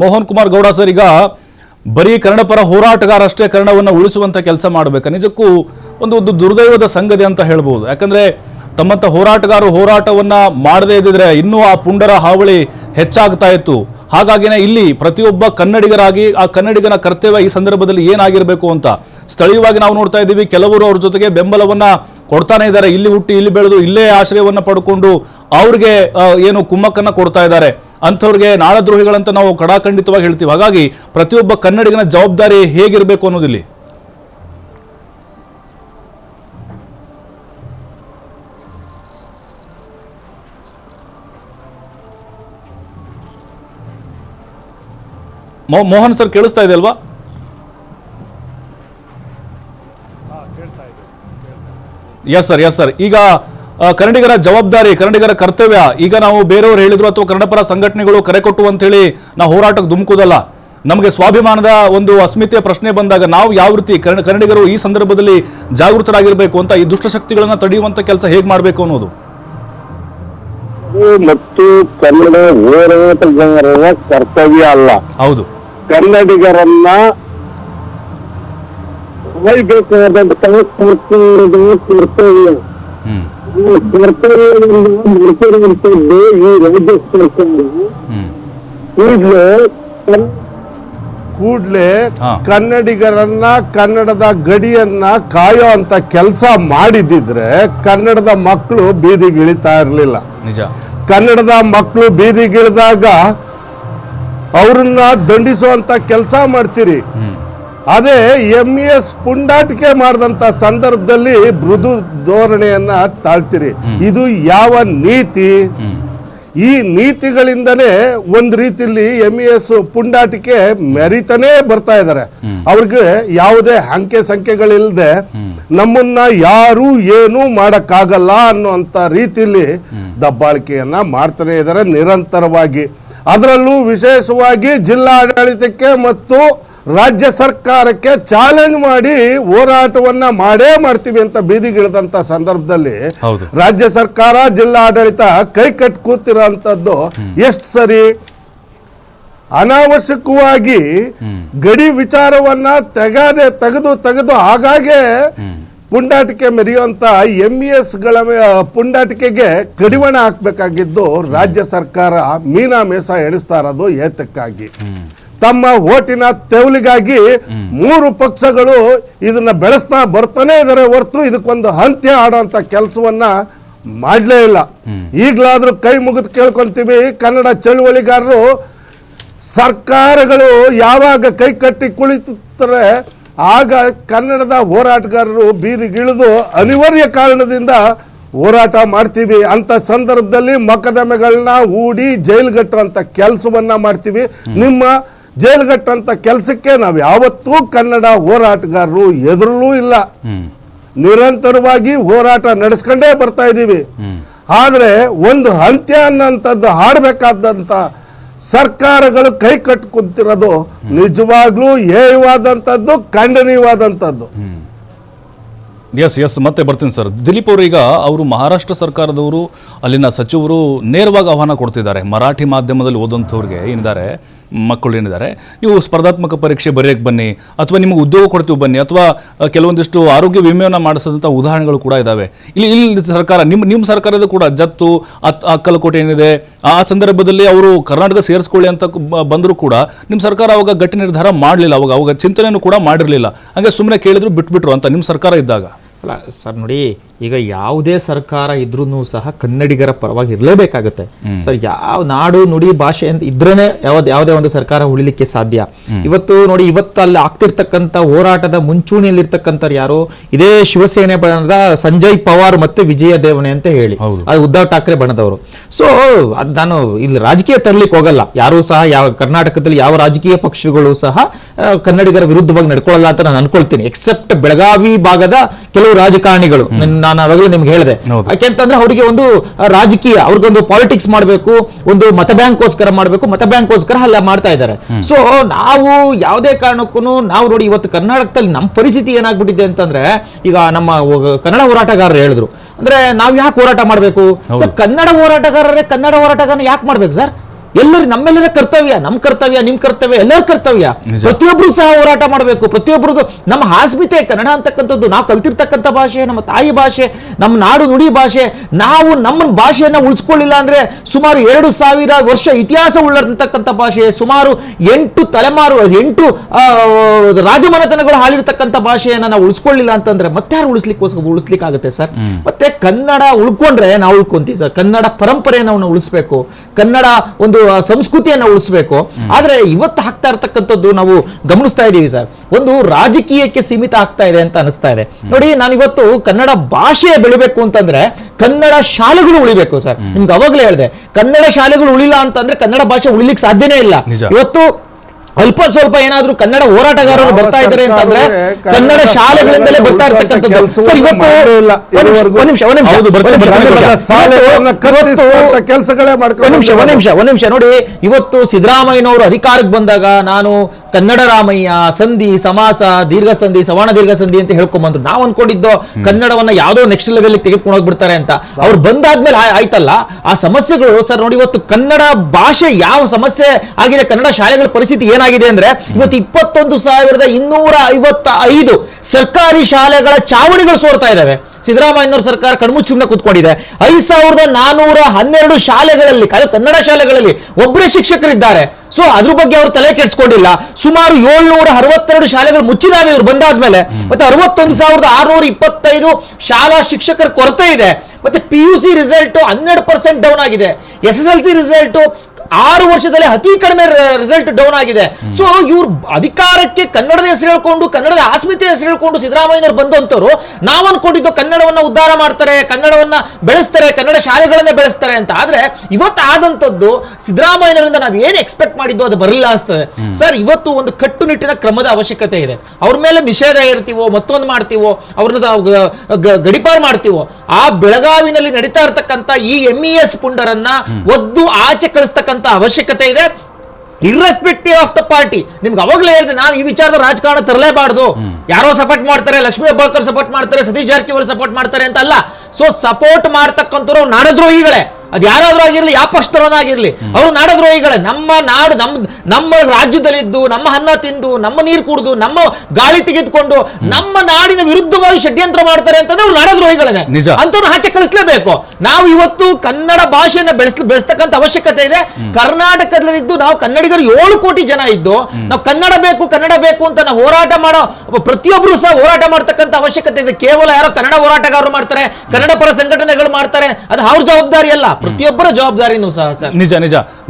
Mohan Kumar Gowda sir ಈಗ ಬರೀ ಕನ್ನಡ ಪರ ಹೋರಾಟಗಾರ ಅಷ್ಟೇ ಕನ್ನಡವನ್ನು ಉಳಿಸುವಂತ ಕೆಲಸ ಮಾಡಬೇಕು. ನಿಜಕ್ಕೂ ಒಂದು ಒಂದು ದುರ್ದೈವದ ಸಂಗತಿ ಅಂತ ಹೇಳ್ಬೋದು. ಯಾಕಂದ್ರೆ ತಮ್ಮಂತ ಹೋರಾಟಗಾರರು ಹೋರಾಟವನ್ನ ಮಾಡದೇ ಇದ್ದಿದ್ರೆ ಇನ್ನೂ ಆ ಪುಂಡರ ಹಾವಳಿ ಹೆಚ್ಚಾಗ್ತಾ ಇತ್ತು. ಹಾಗಾಗಿನೇ ಇಲ್ಲಿ ಪ್ರತಿಯೊಬ್ಬ ಕನ್ನಡಿಗರಾಗಿ ಆ ಕನ್ನಡಿಗನ ಕರ್ತವ್ಯ ಈ ಸಂದರ್ಭದಲ್ಲಿ ಏನಾಗಿರಬೇಕು ಅಂತ ಸ್ಥಳೀಯವಾಗಿ ನಾವು ನೋಡ್ತಾ ಇದ್ದೀವಿ. ಕೆಲವರು ಅವ್ರ ಜೊತೆಗೆ ಬೆಂಬಲವನ್ನ ಕೊಡ್ತಾನೆ ಇದ್ದಾರೆ. ಇಲ್ಲಿ ಹುಟ್ಟಿ ಇಲ್ಲಿ ಬೆಳೆದು ಇಲ್ಲೇ ಆಶ್ರಯವನ್ನ ಪಡ್ಕೊಂಡು ಅವ್ರಿಗೆ ಏನು ಕುಮ್ಮಕ್ಕನ್ನ ಕೊಡ್ತಾ ಇದ್ದಾರೆ. ಅಂಥವ್ರಿಗೆ ನಾಳದ್ರೋಹಿಗಳಂತ ನಾವು ಕಡಾಖಂಡಿತವಾಗಿ ಹೇಳ್ತೀವಿ. ಹಾಗಾಗಿ ಪ್ರತಿಯೊಬ್ಬ ಕನ್ನಡಿಗನ ಜವಾಬ್ದಾರಿ ಹೇಗಿರಬೇಕು ಅನ್ನೋದಿಲ್ಲಿ? ಮೋಹನ್ ಸರ್ ಕೇಳಿಸ್ತಾ ಇದೆ ಅಲ್ವಾ? ಎಸ್ ಸರ್ ಎಸ್ ಸರ್ ಈಗ ಕನ್ನಡಿಗರ ಜವಾಬ್ದಾರಿ ಕನ್ನಡಿಗರ ಕರ್ತವ್ಯ ಈಗ ನಾವು ಬೇರೆಯವರು ಹೇಳಿದ್ರು ಅಥವಾ ಕನ್ನಡಪರ ಸಂಘಟನೆಗಳು ಕರೆ ಕೊಟ್ಟು ಅಂತೇಳಿ ನಾವು ಹೋರಾಟಕ್ಕೆ ಧುಮುಕುದಲ್ಲ ನಮಗೆ ಸ್ವಾಭಿಮಾನದ ಒಂದು ಅಸ್ಮಿತೆಯ ಪ್ರಶ್ನೆ ಬಂದಾಗ ನಾವು ಯಾವ ರೀತಿ ಕನ್ನಡ ಕನ್ನಡಿಗರು ಈ ಸಂದರ್ಭದಲ್ಲಿ ಜಾಗೃತರಾಗಿರಬೇಕು ಅಂತ ಈ ದುಷ್ಟಶಕ್ತಿಗಳನ್ನ ತಡೆಯುವಂತ ಕೆಲಸ ಹೇಗೆ ಮಾಡಬೇಕು ಅನ್ನೋದು? ಮತ್ತು ಕನ್ನಡ ಹೋರಾಟಗಾರರ ಕರ್ತವ್ಯ ಅಲ್ಲ. ಹೌದು. ಕನ್ನಡಿಗರನ್ನ ಒಯ್ಬೇಕಾದಂತಹ ಕರ್ತವ್ಯ. ಹ್ಮ್ ಈ ಮಾಡ್ತಿರುವಂತದ್ದು ಈ ರಾಜ್ಯ ಸರ್ಕಾರ ಹ್ಮ್ ಕೂಡಲೇ ಕನ್ನಡಿಗರನ್ನ ಕನ್ನಡದ ಗಡಿಯನ್ನ ಕಾಯೋ ಅಂತ ಕೆಲಸ ಮಾಡಿದಿದ್ರೆ ಕನ್ನಡದ ಮಕ್ಕಳು ಬೀದಿಗಿಳಿತಾ ಇರಲಿಲ್ಲ. ನಿಜ. ಕನ್ನಡದ ಮಕ್ಕಳು ಬೀದಿಗಿಳಿದಾಗ ಅವ್ರನ್ನ ದಂಡಿಸುವಂತ ಕೆಲಸ ಮಾಡ್ತೀರಿ. ಅದೇ ಎಂ ಎಸ್ ಪುಂಡಾಟಿಕೆ ಮಾಡಿದಂತ ಸಂದರ್ಭದಲ್ಲಿ ಮೃದು ಧೋರಣೆಯನ್ನ ತಾಳ್ತೀರಿ. ಇದು ಯಾವ ನೀತಿ? ಈ ನೀತಿಗಳಿಂದನೇ ಒಂದ್ ರೀತಿಯಲ್ಲಿ ಎಂ ಎಸ್ ಪುಂಡಾಟಿಕೆ ಮೆರಿತಾನೇ ಬರ್ತಾ ಇದ್ದಾರೆ ಅವ್ರಿಗೆ ಯಾವುದೇ ಅಂಕೆ ಸಂಖ್ಯೆಗಳಿಲ್ಲದೆ ನಮ್ಮನ್ನ ಯಾರು ಏನು ಮಾಡಕ್ಕಾಗಲ್ಲ ಅನ್ನುವಂತ ರೀತಿಯಲ್ಲಿ ದಬ್ಬಾಳಿಕೆಯನ್ನ ಮಾಡ್ತಾನೆ ಇದ್ದಾರೆ ನಿರಂತರವಾಗಿ. ಅದರಲ್ಲೂ ವಿಶೇಷವಾಗಿ ಜಿಲ್ಲಾಡಳಿತಕ್ಕೆ ಮತ್ತು ರಾಜ್ಯ ಸರ್ಕಾರಕ್ಕೆ ಚಾಲೆಂಜ್ ಮಾಡಿ ಹೋರಾಟವನ್ನ ಮಾಡೇ ಮಾಡ್ತೀವಿ ಅಂತ ಬೀದಿಗಿಳಿದಂತ ಸಂದರ್ಭದಲ್ಲಿ ರಾಜ್ಯ ಸರ್ಕಾರ ಜಿಲ್ಲಾಡಳಿತ ಕೈ ಕಟ್ ಕೂತಿರೋಂಥದ್ದು ಎಷ್ಟು ಸರಿ? ಅನಾವಶ್ಯಕವಾಗಿ ಗಡಿ ವಿಚಾರವನ್ನ ತೆಗದೆ ತೆಗೆದು ತೆಗೆದು ಆಗಾಗೆ ಪುಂಡಾಟಿಕೆ ಮೆರೆಯುವಂತ ಎಂ ಎಸ್ಗಳ ಮೇ- ಪುಂಡಾಟಿಕೆಗೆ ಕಡಿವಾಣ ಹಾಕ್ಬೇಕಾಗಿದ್ದು ರಾಜ್ಯ ಸರ್ಕಾರ ಮೀನಾ ಮೇಸ ಎಣಿಸ್ತಾ ಇರೋದು ಏತಕ್ಕಾಗಿ. ತಮ್ಮ ಓಟಿನ ತೆವಲಿಗಾಗಿ ಮೂರು ಪಕ್ಷಗಳು ಇದನ್ನ ಬೆಳೆಸ್ತಾ ಬರ್ತಾನೆ ಇದಾರೆ ಹೊರತು ಇದಕ್ಕೊಂದು ಅಂತ್ಯ ಆಡೋಂತ ಕೆಲಸವನ್ನ ಮಾಡ್ಲೇ ಇಲ್ಲ. ಈಗ್ಲಾದ್ರೂ ಕೈ ಮುಗಿದು ಕೇಳ್ಕೊಂತೀವಿ, ಕನ್ನಡ ಚಳುವಳಿಗಾರರು ಸರ್ಕಾರಗಳು ಯಾವಾಗ ಕೈ ಕಟ್ಟಿ ಕುಳಿತಾರೆ ಆಗ ಕನ್ನಡದ ಹೋರಾಟಗಾರರು ಬೀದಿಗಿಳಿದು ಅನಿವಾರ್ಯ ಕಾರಣದಿಂದ ಹೋರಾಟ ಮಾಡ್ತೀವಿ. ಅಂತ ಸಂದರ್ಭದಲ್ಲಿ ಮೊಕದಮೆಗಳನ್ನ ಹೂಡಿ ಜೈಲ್ಗಟ್ಟುವಂತ ಕೆಲಸವನ್ನ ಮಾಡ್ತೀವಿ. ನಿಮ್ಮ ಜೈಲ್ಗಟ್ಟಂತ ಕೆಲಸಕ್ಕೆ ನಾವು ಯಾವತ್ತೂ ಕನ್ನಡ ಹೋರಾಟಗಾರರು ಎದುರಲೂ ಇಲ್ಲ. ನಿರಂತರವಾಗಿ ಹೋರಾಟ ನಡೆಸ್ಕೊಂಡೇ ಬರ್ತಾ ಇದ್ದೀವಿ ಆದರೆ ಒಂದು ಅಂತ್ಯ ಅನ್ನೋಂಥದ್ದು ಹಾಡಬೇಕಾದಂಥ ಸರ್ಕಾರಗಳು ಕೈ ಕಟ್ಟು ಕುಂತಿರೋದು ನಿಜವಾಗ್ಲೂ ಹೇಯವಾದಂಥದ್ದು ಖಂಡನೀಯವಾದಂಥದ್ದು. ಎಸ್ ಎಸ್ ಮತ್ತೆ ಬರ್ತೀನಿ ಸರ್. ದಿಲೀಪ್ ಅವರು ಈಗ ಅವರು ಮಹಾರಾಷ್ಟ್ರ ಸರ್ಕಾರದವರು ಅಲ್ಲಿನ ಸಚಿವರು ನೇರವಾಗಿ ಆಹ್ವಾನ ಕೊಡ್ತಿದ್ದಾರೆ. ಮರಾಠಿ ಮಾಧ್ಯಮದಲ್ಲಿ ಓದೋಂಥವ್ರಿಗೆ ಏನಿದ್ದಾರೆ ಮಕ್ಕಳು ಏನಿದ್ದಾರೆ, ನೀವು ಸ್ಪರ್ಧಾತ್ಮಕ ಪರೀಕ್ಷೆ ಬರೆಯಕ್ಕೆ ಬನ್ನಿ, ಅಥವಾ ನಿಮಗೆ ಉದ್ಯೋಗ ಕೊಡ್ತೀವಿ ಬನ್ನಿ, ಅಥವಾ ಕೆಲವೊಂದಿಷ್ಟು ಆರೋಗ್ಯ ವಿಮೆಯನ್ನು ಮಾಡಿಸಿದಂಥ ಉದಾಹರಣೆಗಳು ಕೂಡ ಇದ್ದಾವೆ ಇಲ್ಲಿ ಇಲ್ಲಿ ಸರ್ಕಾರ ನಿಮ್ಮ ನಿಮ್ಮ ಸರ್ಕಾರದ ಕೂಡ ಜತ್ತು ಅತ್ ಅಕ್ಕಲಕೋಟೆ ಏನಿದೆ, ಆ ಸಂದರ್ಭದಲ್ಲಿ ಅವರು ಕರ್ನಾಟಕ ಸೇರಿಸ್ಕೊಳ್ಳಿ ಅಂತ ಬಂದರೂ ಕೂಡ ನಿಮ್ಮ ಸರ್ಕಾರ ಅವಾಗ ಗಟ್ಟಿ ನಿರ್ಧಾರ ಮಾಡಲಿಲ್ಲ, ಅವಾಗ ಅವಾಗ ಚಿಂತನೆಯನ್ನು ಕೂಡ ಮಾಡಿರಲಿಲ್ಲ. ಹಾಗೆ ಸುಮ್ಮನೆ ಕೇಳಿದ್ರು ಬಿಟ್ಬಿಟ್ರು ಅಂತ ನಿಮ್ಮ ಸರ್ಕಾರ ಇದ್ದಾಗ. ಅಲ್ಲ ಸರ್ ನೋಡಿ ಈಗ ಯಾವುದೇ ಸರ್ಕಾರ ಇದ್ರೂ ಸಹ ಕನ್ನಡಿಗರ ಪರವಾಗಿ ಇರಲೇಬೇಕಾಗುತ್ತೆ. ಸರ್ ಯಾವ ನಾಡು ನುಡಿ ಭಾಷೆ ಅಂತ ಇದ್ರೇನೆ ಯಾವ್ದು ಯಾವುದೇ ಒಂದು ಸರ್ಕಾರ ಉಳಿಲಿಕ್ಕೆ ಸಾಧ್ಯ. ಇವತ್ತು ನೋಡಿ ಇವತ್ತು ಅಲ್ಲಿ ಆಗ್ತಿರ್ತಕ್ಕಂಥ ಹೋರಾಟದ ಮುಂಚೂಣಿಯಲ್ಲಿರ್ತಕ್ಕಂಥವ್ರು ಯಾರು? ಇದೇ ಶಿವಸೇನೆ ಬಣದ ಸಂಜಯ್ ಪವಾರ್ ಮತ್ತೆ ವಿಜಯ ದೇವನೆ ಅಂತ ಹೇಳಿ. ಅದು ಉದ್ಧವ್ ಠಾಕ್ರೆ ಬಣದವರು. ಸೊ ಅದ್ ನಾನು ಇಲ್ಲಿ ರಾಜಕೀಯ ತರಲಿಕ್ಕೆ ಹೋಗಲ್ಲ. ಯಾರು ಸಹ ಯಾವ ಕರ್ನಾಟಕದಲ್ಲಿ ಯಾವ ರಾಜಕೀಯ ಪಕ್ಷಗಳು ಸಹ ಕನ್ನಡಿಗರ ವಿರುದ್ಧವಾಗಿ ನಡ್ಕೊಳ್ಳಲ್ಲ ಅಂತ ನಾನು ಅನ್ಕೊಳ್ತೀನಿ. ಎಕ್ಸೆಪ್ಟ್ ಬೆಳಗಾವಿ ಭಾಗದ ಕೆಲವು ರಾಜಕಾರಣಿಗಳು. ನನ್- ಅವಾಗಲೂ ನಿಮ್ಗೆ ಹೇಳಿದೆ. ಯಾಕೆಂತಂದ್ರೆ ಅವರಿಗೆ ಒಂದು ರಾಜಕೀಯ ಅವ್ರಿಗೊಂದು ಪಾಲಿಟಿಕ್ಸ್ ಮಾಡಬೇಕು ಒಂದು ಮತ ಬ್ಯಾಂಕ್ಗೋಸ್ಕರ ಮಾಡಬೇಕು ಮತ ಬ್ಯಾಂಕ್ಗೋಸ್ಕರ ಅಲ್ಲ ಮಾಡ್ತಾ ಇದ್ದಾರೆ. ಸೊ ನಾವು ಯಾವುದೇ ಕಾರಣಕ್ಕೂ ನಾವು ನೋಡಿ ಇವತ್ತು ಕರ್ನಾಟಕದಲ್ಲಿ ನಮ್ಮ ಪರಿಸ್ಥಿತಿ ಏನಾಗ್ಬಿಟ್ಟಿದೆ ಅಂತಂದ್ರೆ ಈಗ ನಮ್ಮ ಕನ್ನಡ ಹೋರಾಟಗಾರರು ಹೇಳಿದ್ರು. ಅಂದ್ರೆ ನಾವು ಯಾಕೆ ಹೋರಾಟ ಮಾಡಬೇಕು? ಸರ್ ಕನ್ನಡ ಹೋರಾಟಗಾರರೇ ಕನ್ನಡ ಹೋರಾಟಗಾರನ ಯಾಕೆ ಮಾಡ್ಬೇಕು ಸರ್ ಎಲ್ಲರೂ ನಮ್ಮೆಲ್ಲರ ಕರ್ತವ್ಯ ನಮ್ಮ ಕರ್ತವ್ಯ ನಿಮ್ ಕರ್ತವ್ಯ ಎಲ್ಲರ ಕರ್ತವ್ಯ. ಪ್ರತಿಯೊಬ್ಬರು ಪ್ರತಿಯೊಬ್ರು ಸಹ ಹೋರಾಟ ಮಾಡಬೇಕು. ಪ್ರತಿಯೊಬ್ಬರದು ನಮ್ಮ ಹಾಸ್ಮಿತೆ ಕನ್ನಡ ಅಂತಕ್ಕಂಥದ್ದು ನಾವು ಕಲ್ತಿರ್ತಕ್ಕಂಥ ಭಾಷೆ ನಮ್ಮ ತಾಯಿ ಭಾಷೆ ನಮ್ಮ ನಾಡು ನುಡಿ ಭಾಷೆ ನಾವು ನಮ್ಮ ಭಾಷೆಯನ್ನು ಉಳಿಸ್ಕೊಳ್ಳಿಲ್ಲ ಅಂದ್ರೆ ಸುಮಾರು ಎರಡು ಸಾವಿರ ವರ್ಷ ಇತಿಹಾಸ ಉಳ್ಳಂತಕ್ಕಂಥ ಭಾಷೆ ಸುಮಾರು ಎಂಟು ತಲೆಮಾರು ಎಂಟು ರಾಜಮನೆತನಗಳು ಹಾಳಿರ್ತಕ್ಕಂಥ ಭಾಷೆಯನ್ನು ನಾವು ಉಳಿಸ್ಕೊಳ್ಳಿಲ್ಲ ಅಂತಂದ್ರೆ ಮತ್ತೆ ಯಾರು ಉಳಿಸ್ಲಿಕ್ಕೋಸ್ಕರ ಉಳಿಸ್ಲಿಕ್ಕಾಗುತ್ತೆ ಸರ್? ಮತ್ತೆ ಕನ್ನಡ ಉಳ್ಕೊಂಡ್ರೆ ನಾವು ಉಳ್ಕೊಂತೀವಿ ಸರ್. ಕನ್ನಡ ಪರಂಪರೆಯನ್ನು ನಾವು ಉಳಿಸ್ಬೇಕು. ಕನ್ನಡ ಒಂದು ಆ, ಸಂಸ್ಕೃತಿಯನ್ನ ಉಳಿಸ್ಬೇಕು. ಆದ್ರೆ ಇವತ್ತು ಹಾಕ್ತಾ ಇರ್ತಕ್ಕಂಥದ್ದು ನಾವು ಗಮನಿಸ್ತಾ ಇದೀವಿ ಸರ್. ಒಂದು ರಾಜಕೀಯಕ್ಕೆ ಸೀಮಿತ ಆಗ್ತಾ ಇದೆ ಅಂತ ಅನಿಸ್ತಾ ಇದೆ. ನೋಡಿ ನಾನು ಇವತ್ತು ಕನ್ನಡ ಭಾಷೆ ಬೆಳಿಬೇಕು ಅಂತಂದ್ರೆ ಕನ್ನಡ ಶಾಲೆಗಳು ಉಳಿಬೇಕು ಸರ್. ನಿಮ್ಗೆ ಅವಾಗಲೇ ಹೇಳಿದೆ ಕನ್ನಡ ಶಾಲೆಗಳು ಉಳಿಲ್ಲ ಅಂತಂದ್ರೆ ಕನ್ನಡ ಭಾಷೆ ಉಳಿಲಿಕ್ಕೆ ಸಾಧ್ಯನೇ ಇಲ್ಲ. ಇವತ್ತು ಅಲ್ಪ ಸ್ವಲ್ಪ ಏನಾದ್ರೂ ಕನ್ನಡ ಹೋರಾಟಗಾರರು ಬರ್ತಾ ಇದ್ದಾರೆ ಅಂತಂದ್ರೆ ಕನ್ನಡ ಶಾಲೆಗಳಿಂದಲೇ ಬರ್ತಾ ಇರ್ತಕ್ಕಂಥದ್ದು. ಸರ್ ಇವತ್ತು ನಿಮಿಷ, ನಿಮಿಷ ಒಂದ್ ನಿಮಿಷ ನೋಡಿ ಇವತ್ತು ಸಿದ್ದರಾಮಯ್ಯನವರು ಅಧಿಕಾರಕ್ಕೆ ಬಂದಾಗ ನಾನು ಕನ್ನಡ ರಾಮಯ್ಯ, ಸಂಧಿ, ಸಮಾಸ ದೀರ್ಘ ಸಂಧಿ ಸವಾಣ ದೀರ್ಘ ಸಂಧಿ ಅಂತ ಹೇಳ್ಕೊಂಡ್ಬಂದ್ರು ನಾವು ಅನ್ಕೊಂಡಿದ್ದು ಕನ್ನಡವನ್ನ ಯಾವ್ದೋ ನೆಕ್ಸ್ಟ್ ಲೆವೆಲ್ ತೆಗೆದುಕೊಂಡು ಹೋಗ್ಬಿಡ್ತಾರೆ ಅಂತ. ಅವ್ರು ಬಂದಾದ್ಮೇಲೆ ಆಯ್ತಲ್ಲ? ಆ ಸಮಸ್ಯೆಗಳು, ಸರ್ ನೋಡಿ, ಇವತ್ತು ಕನ್ನಡ ಭಾಷೆ ಯಾವ ಸಮಸ್ಯೆ ಆಗಿದೆ, ಕನ್ನಡ ಶಾಲೆಗಳ ಪರಿಸ್ಥಿತಿ ಏನಾಗಿದೆ ಅಂದ್ರೆ, ಇವತ್ತು ಇಪ್ಪತ್ತೊಂದು ಸಾವಿರದ ಇನ್ನೂರ ಐವತ್ತ ಐದು ಸರ್ಕಾರಿ ಶಾಲೆಗಳ ಚಾವಣಿಗಳು ಸೋರ್ತಾ ಇದಾವೆ. ಸಿದ್ದರಾಮಯ್ಯನವ್ರ ಸರ್ಕಾರ ಕಣ್ಮುಚ್ಚುಮ್ನೆ ಕೂತ್ಕೊಂಡಿದೆ. ಐದ್ ಸಾವಿರದ ನಾನೂರ ಹನ್ನೆರಡು ಶಾಲೆಗಳಲ್ಲಿ ಕನ್ನಡ ಶಾಲೆಗಳಲ್ಲಿ ಒಬ್ಬರೇ ಶಿಕ್ಷಕರಿದ್ದಾರೆ. ಸೊ ಅದ್ರ ಬಗ್ಗೆ ಅವರು ತಲೆ ಕೆಡಿಸ್ಕೊಂಡಿಲ್ಲ. ಸುಮಾರು ಏಳ್ನೂರ ಅರವತ್ತೆರಡು ಶಾಲೆಗಳು ಮುಚ್ಚಿದಾವೆ ಇವ್ರು ಬಂದಾದ್ಮೇಲೆ. ಮತ್ತೆ ಅರವತ್ತೊಂದು ಸಾವಿರದ ಆರ್ನೂರ ಇಪ್ಪತ್ತೈದು ಶಾಲಾ ಶಿಕ್ಷಕರ ಕೊರತೆ ಇದೆ. ಮತ್ತೆ ಪಿ ಯು ಸಿ ರಿಸಲ್ಟ್ ಹನ್ನೆರಡು ಪರ್ಸೆಂಟ್ ಡೌನ್ ಆಗಿದೆ. S S L C result ಆರು ವರ್ಷದಲ್ಲಿ ಅತಿ ಕಡಿಮೆ ರಿಸಲ್ಟ್ ಡೌನ್ ಆಗಿದೆ. ಸೊ ಇವ್ರು ಅಧಿಕಾರಕ್ಕೆ ಕನ್ನಡದ ಹೆಸರು ಹೇಳ್ಕೊಂಡು ಕನ್ನಡದ ಆಸ್ಮಿತೆ ಹೆಸರು ಹೇಳ್ಕೊಂಡು ಸಿದ್ದರಾಮಯ್ಯನವರು ಬಂದಂತವ್ರು ನಾವು ಅನ್ಕೊಂಡಿದ್ದು ಕನ್ನಡವನ್ನ ಉದ್ಧಾರ ಮಾಡ್ತಾರೆ ಕನ್ನಡವನ್ನ ಬೆಳೆಸ್ತಾರೆ ಕನ್ನಡ ಶಾಲೆಗಳನ್ನೇ ಬೆಳೆಸ್ತಾರೆ ಅಂತ. ಆದ್ರೆ ಇವತ್ತು ಆದಂತದ್ದು ಸಿದ್ದರಾಮಯ್ಯನವರಿಂದ ನಾವು ಏನು ಎಕ್ಸ್ಪೆಕ್ಟ್ ಮಾಡಿದ್ದು ಅದು ಬರಲಿಲ್ಲ ಅನಿಸ್ತದೆ. ಸರ್ ಇವತ್ತು ಒಂದು ಕಟ್ಟುನಿಟ್ಟಿನ ಕ್ರಮದ ಅವಶ್ಯಕತೆ ಇದೆ. ಅವ್ರ ಮೇಲೆ ನಿಷೇಧ ಇರ್ತೀವೋ ಮತ್ತೊಂದು ಮಾಡ್ತೀವೋ ಅವ್ರನ್ನ ಗಡಿಪಾರು ಮಾಡ್ತೀವೋ ಆ ಬೆಳಗಾವಿನಲ್ಲಿ ನಡೀತಾ ಇರತಕ್ಕಂತ ಈ ಎಂ ಇ ಎಸ್ ಪುಂಡರನ್ನ ಒದ್ದು ಆಚೆ ಕಳಿಸ್ತಕ್ಕಂತ ಅವಶ್ಯಕತೆ ಇದೆ. ಇರ್ರೆಸ್ಪೆಕ್ಟಿವ್ ಆಫ್ ದ ಪಾರ್ಟಿ ನಿಮ್ಗೆ ಅವಾಗಲೇ ಹೇಳಿದೆ, ನಾನು ಈ ವಿಚಾರದ ರಾಜಕಾರಣ ತರಲೇಬಾರ್ದು. ಯಾರೋ ಸಪೋರ್ಟ್ ಮಾಡ್ತಾರೆ, ಲಕ್ಷ್ಮೀ ಹೆಬ್ಬಾಳ್ಕರ್ ಸಪೋರ್ಟ್ ಮಾಡ್ತಾರೆ, ಸತೀಶ್ ಜಾರಕಿಹೊಳಿ ಸಪೋರ್ಟ್ ಮಾಡ್ತಾರೆ ಅಂತ ಅಲ್ಲ ಸೊ ಸಪೋರ್ಟ್ ಮಾಡ್ತಕ್ಕಂಥವ್ರು ನಾಡದ್ರೋಹಿಗಳೇ ಅದು ಯಾರಾದರೂ ಆಗಿರಲಿ ಯಾವ ಪಕ್ಷದವರನ್ನಾಗಿರಲಿ ಅವರು ನಾಡದ್ರೋಹಿಗಳೇ ನಮ್ಮ ನಾಡು ನಮ್ಮ ನಮ್ಮ ರಾಜ್ಯದಲ್ಲಿದ್ದು ನಮ್ಮ ಅನ್ನ ತಿಂದು ನಮ್ಮ ನೀರು ಕುಡಿದು ನಮ್ಮ ಗಾಳಿ ತೆಗೆದುಕೊಂಡು ನಮ್ಮ ನಾಡಿನ ವಿರುದ್ಧವಾಗಿ ಷಡ್ಯಂತ್ರ ಮಾಡ್ತಾರೆ ಅಂತಂದ್ರೆ ಅವ್ರು ನಾಡದ್ರೋಹಿಗಳೇ ನಿಜ. ಅಂತವ್ರು ಆಚೆ ಕಳಿಸ್ಲೇಬೇಕು. ನಾವು ಇವತ್ತು ಕನ್ನಡ ಭಾಷೆಯನ್ನ ಬೆಳೆಸ್ ಬೆಳೆಸ್ತಕ್ಕಂಥ ಅವಶ್ಯಕತೆ ಇದೆ. ಕರ್ನಾಟಕದಲ್ಲಿದ್ದು ನಾವು ಕನ್ನಡಿಗರು ಏಳು ಕೋಟಿ ಜನ ಇದ್ದು ನಾವು ಕನ್ನಡ ಬೇಕು ಕನ್ನಡ ಬೇಕು ಅಂತ ನಾವು ಹೋರಾಟ ಮಾಡೋ ಪ್ರತಿಯೊಬ್ಬರು ಸಹ ಹೋರಾಟ ಮಾಡ್ತಕ್ಕಂಥ ಅವಶ್ಯಕತೆ ಇದೆ. ಕೇವಲ ಯಾರೋ ಕನ್ನಡ ಹೋರಾಟಗಾರರು ಮಾಡ್ತಾರೆ ಕನ್ನಡ ಪರ ಸಂಘಟನೆಗಳು ಮಾಡ್ತಾರೆ. ಅದು ಅವ್ರ ಜವಾಬ್ದಾರಿ ಅಲ್ಲ. ಪ್ರತಿಯೊಬ್ಬರ ಜವಾಬ್ದಾರಿನೂ ಸಹ ಸರ್. ನಿಜ ನಿಜ.